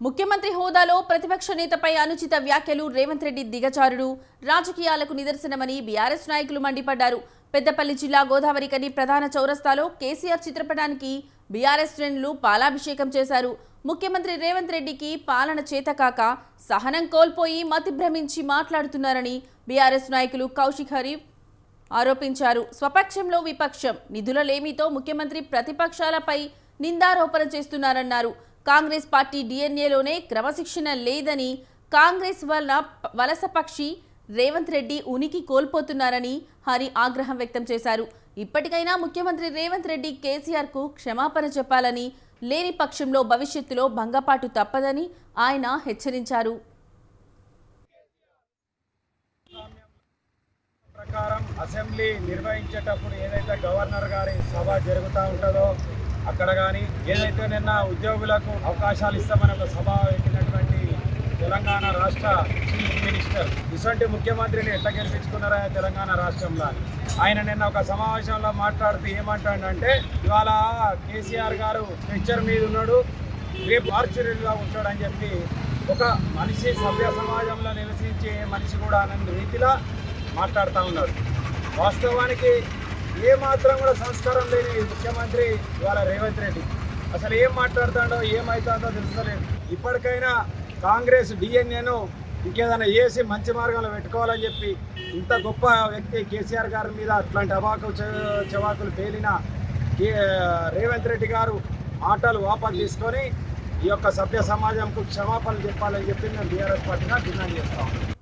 ముఖ్యమంత్రి హోదాలో ప్రతిపక్ష నేతపై అనుచిత వ్యాఖ్యలు రేవంత్ రెడ్డి దిగచారుడు రాజకీయాలకు నిదర్శనమని బీఆర్ఎస్ నాయకులు మండిపడ్డారు. పెద్దపల్లి జిల్లా గోదావరి కని ప్రధాన చౌరస్తాలో కేసీఆర్ చిత్రపటానికి బీఆర్ఎస్ శ్రేణులు పాలాభిషేకం చేశారు. ముఖ్యమంత్రి రేవంత్ రెడ్డికి పాలన చేతకాక సహనం కోల్పోయి మతిభ్రమించి మాట్లాడుతున్నారని బీఆర్ఎస్ నాయకులు కౌశిక్ హరీఫ్ ఆరోపించారు. స్వపక్షంలో విపక్షం నిధుల లేమితో ముఖ్యమంత్రి ప్రతిపక్షాలపై నిందారోపణ చేస్తున్నారన్నారు. కాంగ్రెస్ పార్టీ డిఎన్ఏలోనే క్రమశిక్షణ లేదని కాంగ్రెస్ వల్ల వలసపక్షి రేవంత్ రెడ్డి ఉనికి కోల్పోతున్నారని హరి ఆగ్రహం వ్యక్తం చేశారు. ఇప్పటికైనా ముఖ్యమంత్రి రేవంత్ రెడ్డి కేసీఆర్కు క్షమాపణ చెప్పాలని లేని పక్షంలో భవిష్యత్తులో భంగపాటు తప్పదని ఆయన హెచ్చరించారు. ప్రకారం అసెంబ్లీ నిర్వహించేటప్పుడు ఏదైతే గవర్నర్ గారి సభ జరుగుతూ ఉంటుందో అక్కడ కానీ ఏదైతే నిన్న ఉద్యోగులకు అవకాశాలు ఇస్తామని ఒక సభ పెట్టినటువంటి తెలంగాణ రాష్ట్ర చీఫ్ మినిస్టర్ ఇటువంటి ముఖ్యమంత్రిని ఎట్లా గెలిపించుకున్నారా తెలంగాణ రాష్ట్రంలో. ఆయన నిన్న ఒక సమావేశంలో మాట్లాడుతూ ఏమంటాడంటే ఇవాళ కేసీఆర్ గారు స్ట్రెచ్చర్ మీద ఉన్నాడు రేపు ఆర్చరీగా ఉంటాడని చెప్పి ఒక మనిషి సభ్య సమాజంలో నివసించే మనిషి కూడా అనే రీతిలో మాట్లాడుతూ ఉన్నాడు. వాస్తవానికి ఏ మాత్రం కూడా సంస్కారం లేని ముఖ్యమంత్రి ఇవాళ రేవంత్ రెడ్డి. అసలు ఏం మాట్లాడుతాడో ఏమవుతుందో తెలుస్తలేదు. ఇప్పటికైనా కాంగ్రెస్ డిఎన్ఏను ఇంకేదైనా వేసి మంచి మార్గంలో పెట్టుకోవాలని చెప్పి ఇంత గొప్ప వ్యక్తి కేసీఆర్ గారి మీద అట్లాంటి అవాకు చవాకులు పేలిన రేవంత్ రెడ్డి గారు ఆటలు వాపసు తీసుకొని ఈ యొక్క సభ్య సమాజంకు క్షమాపణలు చెప్పాలని చెప్పి మేము బీఆర్ఎస్ పార్టీగా డిమాండ్ చేస్తాం